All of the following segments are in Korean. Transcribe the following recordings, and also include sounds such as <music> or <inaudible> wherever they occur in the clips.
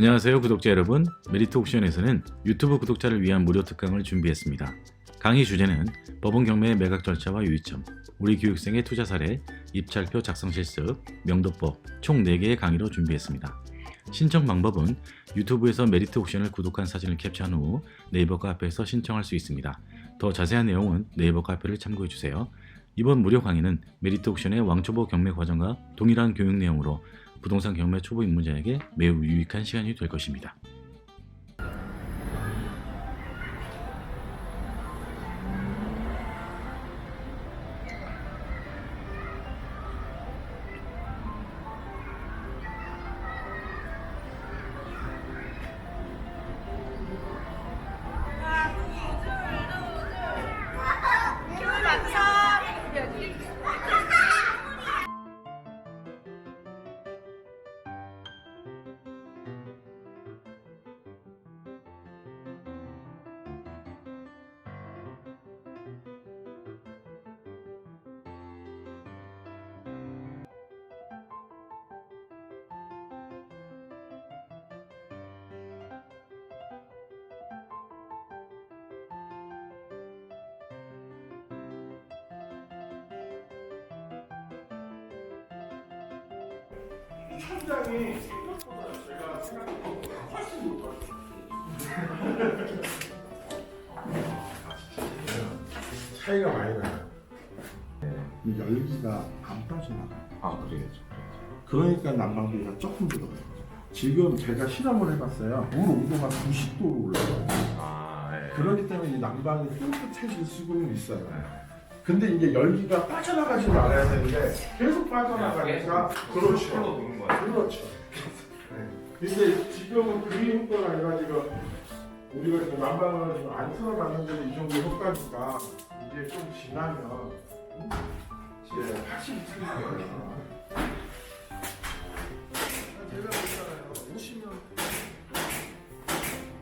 안녕하세요 구독자 여러분. 메리트 옥션에서는 유튜브 구독자를 위한 무료 특강을 준비했습니다. 강의 주제는 법원 경매의 매각 절차와 유의점 우리 교육생의 투자 사례 입찰표 작성 실습 명도법 총 4개의 강의로 준비했습니다. 신청 방법은 유튜브에서 메리트 옥션을 구독한 사진을 캡처한 후 네이버 카페에서 신청할 수 있습니다. 더 자세한 내용은 네이버 카페를 참고해 주세요. 이번 무료 강의는 메리트 옥션의 왕초보 경매 과정과 동일한 교육 내용으로 부동산 경매 초보 입문자에게 매우 유익한 시간이 될 것입니다. 천장이 생각보다 제가 생각했던 것보다 훨씬 높아요. 차이가 많이 나요. 이 열기가 안 빠져나가요. 아 그래요. 그러니까 난방비가 조금 들어가요. 지금 제가 실험을 해봤어요. 물 온도가 90도로 올라가요. 아 예. 그렇기 때문에 이 난방이 깨끗해질 수는 있어요. 근데 이제 열기가 빠져나가지 말아야 되는데 계속 빠져나가니까 그렇죠. 도는 거야. 그렇죠. 네. 근데 지금은 그 효과가 아니라 지금 우리가 지금 난방을 지금 안 틀어놨는데도 이 정도 효과니까 이제 좀 지나면 이제 확실히 틀릴 거예요. 제가 보잖아요. 오시면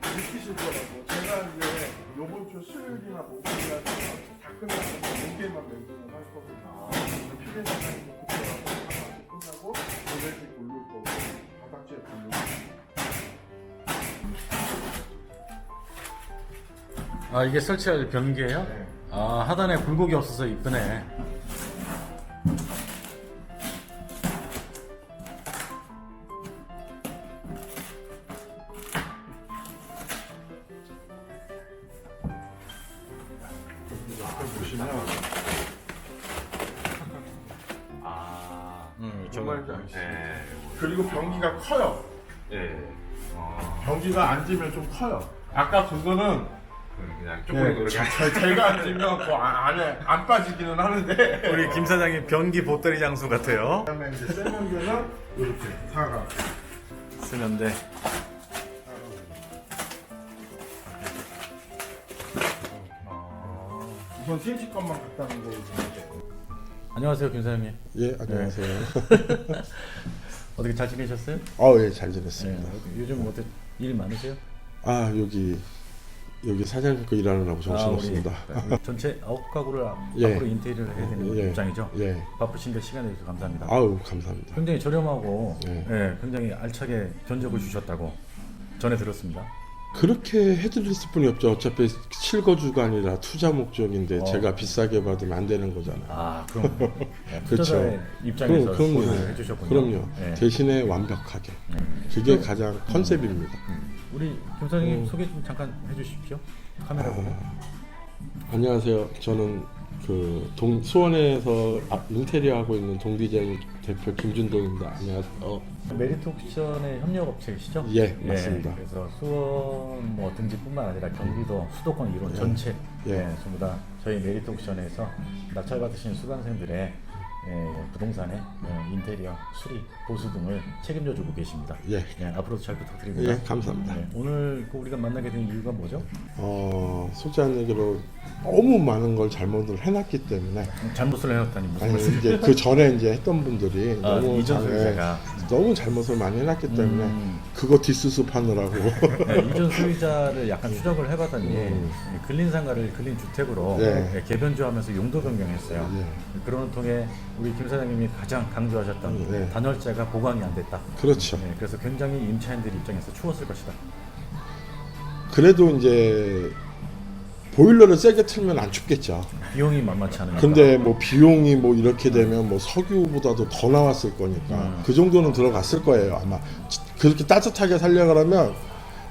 느끼실 거라고. 제가 이제 요번 주 수요일이나 목요일이나 다 끝나서 4개만 멘트를 할 거거든요. 피해 거 그때 와서 끝나고 모델지 고를 거고 바닥재 고를 거고. 아 이게 설치할 변기예요? 네. 아 하단에 굴곡이 없어서 이쁘네. 그리고 변기가 커요. 예. 어. 변기가 앉으면 좀 커요. 아까 그거는 그냥 네, 조금 이렇게. 제- 제가 앉으면 그 안에 안 빠지기는 하는데 우리 김 사장님 변기 보따리 장수 같아요. 그다음에 이제 세면대는 이렇게 사각. 쓰는데 우선 세지 것만 갖다 놓은 이제. 안녕하세요 김 사장님. 예, 안녕하세요. <laughs> 어떻게 잘 지내셨어요? 아, 예, 잘 지냈습니다. 네, 요즘 어때 일 많으세요? 아, 여기 여기 사장님 거 일하느라고 정신 아, 없습니다. 전체 아홉 가구를 <laughs> 예. 앞으로 인테리어를 해야 되는 예. 입장이죠. 예. 바쁘신데 시간 내주셔서 감사합니다. 아우, 감사합니다. 굉장히 저렴하고 네. 예, 굉장히 알차게 견적을 주셨다고 전해 들었습니다. 그렇게 해드릴 분이 없죠. 어차피 실거주가 아니라 투자 목적인데 어. 제가 비싸게 받으면 안 되는 거잖아요. 아 <laughs> 그럼 예, 그렇죠. 투자자의 입장에서 그럼, 그럼요. 해주셨군요. 그럼요. 예. 대신에 완벽하게. 네. 그게 가장 컨셉입니다. 우리 김 사장님 음. 소개 좀 잠깐 해주십시오. 카메라 보고. 안녕하세요. 저는 그 동, 수원에서 앞 인테리어 하고 있는 동디자인 대표 김준동입니다. 안녕하세요. 어, 메리트 옥션의 협력업체이시죠? 예, 맞습니다. 그래서 수원 뭐 등지뿐만 아니라 경기도 수도권 이론 전체 예. 예, 전부 다 저희 메리트 옥션에서 낙찰 받으신 수강생들의 예, 부동산의 예, 인테리어, 수리, 보수 등을 책임져 주고 계십니다. 예. 예, 앞으로도 잘 부탁드립니다. 예, 감사합니다. 예, 오늘 그 우리가 만나게 된 이유가 뭐죠? 어, 솔직한 얘기로 너무 많은 걸 잘못을 해놨기 때문에 잘못을 해놨다니 무슨 아니 말씀? 이제 그 전에 이제 했던 분들이 아, 너무 이전 잘- 소유자가. 너무 잘못을 많이 해놨기 때문에 음. 그거 뒷수습하느라고 네, 이전 소유자를 약간 추적을 해봤더니 음. 근린 상가를 근린 주택으로 예. 예, 개변조하면서 용도 변경했어요. 예. 그런 통해 우리 김 사장님이 가장 강조하셨던 네. 단열재가 보강이 안 됐다. 그렇죠. 네, 그래서 굉장히 임차인들 입장에서 추웠을 것이다. 그래도 이제 보일러를 세게 틀면 안 춥겠죠. 비용이 만만치 않으니까. 근데 뭐 비용이 뭐 이렇게 되면 뭐 석유보다도 더 나왔을 거니까 음. 그 정도는 들어갔을 거예요 아마 그렇게 따뜻하게 살려 그러면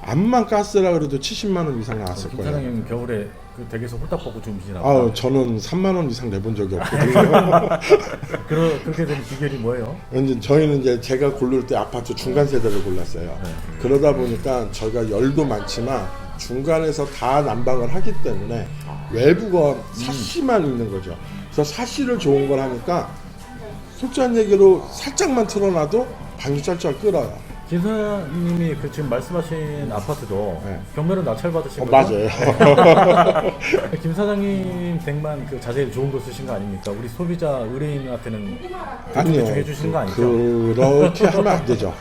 암만 가스라 그래도 70만 원 이상 나왔을 김 거예요. 사장님 겨울에 그 댁에서 홀딱 벗고 주무시나 아우 보다. 저는 3만 원 이상 내본 적이 없거든요. <laughs> 그러, 그렇게 된 비결이 뭐예요? 이제 저희는 이제 제가 고를 때 아파트 중간 세대를 골랐어요. 네. 그러다 보니까 저희가 열도 많지만 중간에서 다 난방을 하기 때문에 외부가 사시만 있는 거죠. 그래서 사시를 좋은 걸 하니까 솔직한 얘기로 살짝만 틀어놔도 방이 쩔쩔 끓어요. 김 사장님이 그 지금 말씀하신 아파트도 네. 경매로 낙찰 받으신 어, 거죠? 맞아요. <laughs> 김 사장님 댁만 그 자재를 좋은 거 쓰신 거 아닙니까? 우리 소비자 의뢰인한테는 아니요. 중에 주시는 거 아니죠? 그렇게 하면 안 되죠.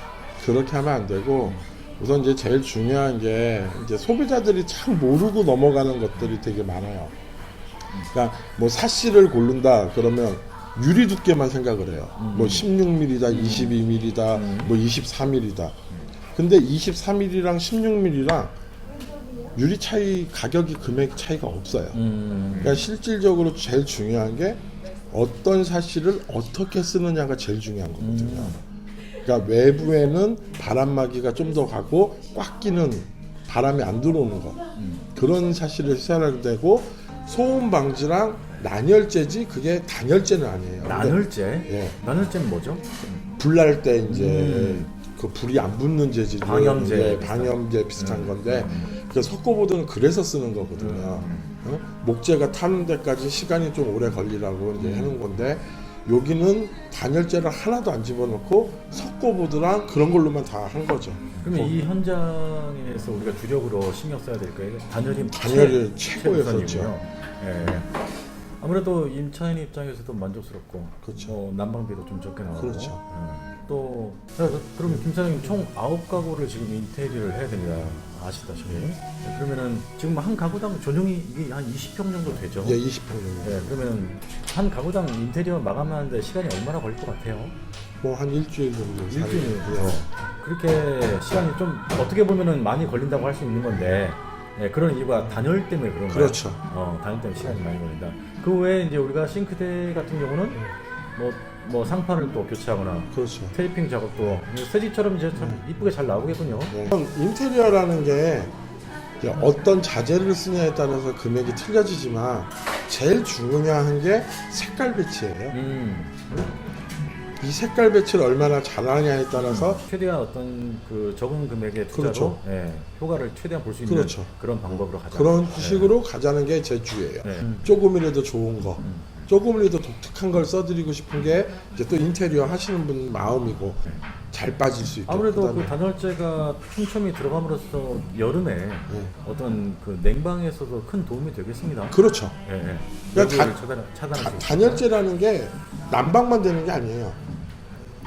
그렇게 하면 안 되고 우선 이제 제일 중요한 게 이제 소비자들이 참 모르고 넘어가는 것들이 되게 많아요. 그러니까 뭐 사시를 고른다 그러면 유리 두께만 생각을 해요. 뭐 16mm다, 22mm다, 뭐 24mm다. 근데 23mm랑 16mm랑 유리 차이 가격이 금액 차이가 없어요. 음, 그러니까 실질적으로 제일 중요한 게 어떤 사실을 어떻게 쓰느냐가 제일 중요한 거거든요. 그러니까 외부에는 바람막이가 좀 더 가고 꽉 끼는 바람이 안 들어오는 거 그런 사실을 써야 되고 소음 방지랑 난열재지 그게 단열재는 아니에요. 나눌재? 예. 나눌재는 뭐죠? 불날 때 이제 음. 그 불이 안 붙는 재질 방염제 예, 비슷한. 방염제 비슷한 건데 그 석고보드는 그래서 쓰는 거거든요. 어? 목재가 타는 데까지 시간이 좀 오래 걸리라고 이제 하는 건데 여기는 단열재를 하나도 안 집어넣고 석고보드랑 그런 걸로만 다 한 거죠. 그러면 이 현장에서 우리가 주력으로 신경 써야 될 거예요. 단열이 단열이 최- 최고였었죠. 최우선이고요. 예. 아무래도 임차인 입장에서도 만족스럽고 그렇죠. 뭐 난방비도 좀 적게 나오고 그렇죠. 예. 또 그러면 김 사장님 총 아홉 가구를 지금 인테리어를 해야 됩니다. 아시다시피 예, 그러면은 지금 한 가구당 전용이 이게 한 20평 정도 되죠. 예, 20평 정도. 예, 그러면 한 가구당 인테리어 마감하는데 시간이 얼마나 걸릴 것 같아요? 뭐 한 일주일 정도. 일주일 사는- 어. 그렇게 시간이 좀 어떻게 보면은 많이 걸린다고 할 수 있는 건데 예, 그런 이유가 단열 때문에 그런 거예요. 그렇죠. 어, 단열 때문에 시간이 많이 걸린다. 그 외에 이제 우리가 싱크대 같은 경우는 뭐, 뭐 상판을 또 교체하거나 그렇죠. 테이핑 작업도 새 집처럼 이제 참 이쁘게 잘 나오겠군요. 네. 인테리어라는 게 이제 어떤 자재를 쓰냐에 따라서 금액이 틀려지지만 제일 중요한 게 색깔 배치예요. 음, 이 색깔 배치를 얼마나 잘하냐에 따라서 최대한 어떤 그 적은 금액의 투자로 그렇죠. 예, 효과를 최대한 볼 수 있는 그렇죠. 그런 방법으로 가자. 그런 네. 식으로 가자는 게 제 주예요. 네. 조금이라도 좋은 거, 음. 조금이라도 독특한 걸 써드리고 싶은 게 이제 또 인테리어 하시는 분 마음이고 잘 빠질 수 있게. 아무래도 그 그다음에 단열재가 촘촘히 들어감으로써 여름에 네. 어떤 그 냉방에서도 큰 도움이 되겠습니다. 그렇죠. 예, 예. 그러니까 다- 차단, 차단할 수 다- 있습니다. 단열재라는 게 난방만 되는 게 아니에요.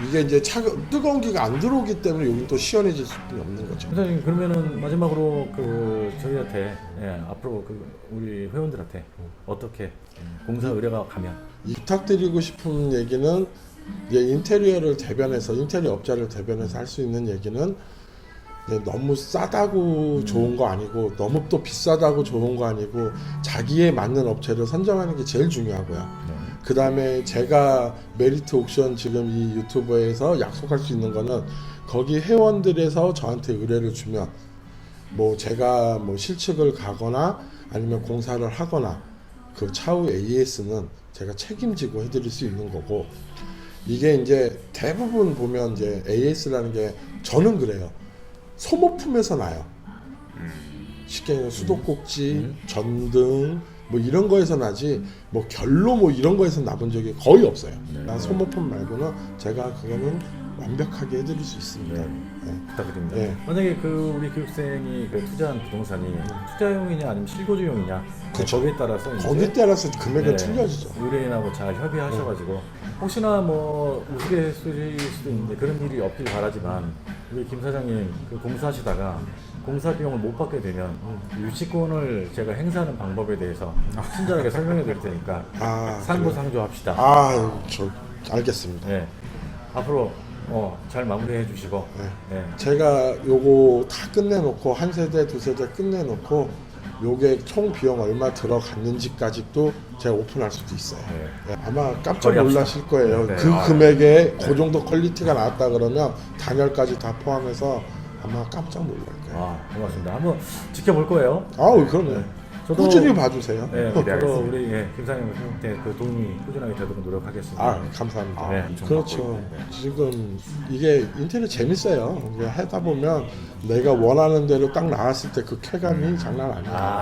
이게 이제 차 뜨거운 기가 안 들어오기 때문에 여기 또 시원해질 수밖에 없는 거죠. 선생님 그러면은 마지막으로 그 저희한테 예, 앞으로 그 우리 회원들한테 어떻게 공사 의뢰가 가면 이 부탁드리고 싶은 얘기는 이제 인테리어를 대변해서 인테리어 업자를 대변해서 할 수 있는 얘기는 이제 너무 싸다고 좋은 거 아니고 너무 또 비싸다고 좋은 거 아니고 자기에 맞는 업체를 선정하는 게 제일 중요하고요. 그 다음에 제가 메리트 옥션 지금 이 유튜브에서 약속할 수 있는 거는 거기 회원들에서 저한테 의뢰를 주면 뭐 제가 뭐 실측을 가거나 아니면 공사를 하거나 그 차후 AS는 제가 책임지고 해드릴 수 있는 거고 이게 이제 대부분 보면 이제 AS라는 게 저는 그래요. 소모품에서 나요. 쉽게 얘기하면 수도꼭지 전등 뭐 이런 거에서 나지 뭐 결로 뭐 이런 거에서 나본 적이 거의 없어요. 난 소모품 말고는 제가 그거는 완벽하게 해드릴 수 있습니다. 네. 부탁드립니다. 네. 만약에 그 우리 교육생이 그 투자한 부동산이 투자용이냐 아니면 실거주용이냐 그쵸. 거기에 따라서 이제 거기에 따라서 금액은 네, 틀려지죠. 의뢰인하고 잘 협의하셔가지고. 혹시나 뭐 우스갯소리일 수도 있는데 그런 일이 없길 바라지만 우리 김 사장님 그 공사하시다가 공사 비용을 못 받게 되면 유치권을 제가 행사하는 방법에 대해서 친절하게 설명해 드릴 테니까 아, 상부상조합시다. 아, 저 알겠습니다. 네. 앞으로 어, 잘 마무리해 주시고. 네. 네. 제가 요거 다 끝내놓고 한 세대 두 세대 끝내놓고 요게 총 비용 얼마 들어갔는지까지도 제가 오픈할 수도 있어요. 네. 네, 아마 깜짝 놀라실 거예요. 네. 그 아, 금액에 그 정도 퀄리티가 나왔다 그러면 단열까지 다 포함해서 아마 깜짝 놀랄 거예요. 아, 고맙습니다. 한번 지켜볼 거예요. 아우 그럼요. 저도 꾸준히 봐주세요. 네, 네, 저도 알겠습니다. 우리 예, 김상현 선생님께 그 도움이 꾸준하게 되도록 노력하겠습니다. 아 감사합니다. 아, 네, 엄청 그렇죠. 있네. 지금 이게 인테리어 재밌어요. 이게 하다 보면 내가 원하는 대로 딱 나왔을 때 그 쾌감이 장난 아니에요. 아,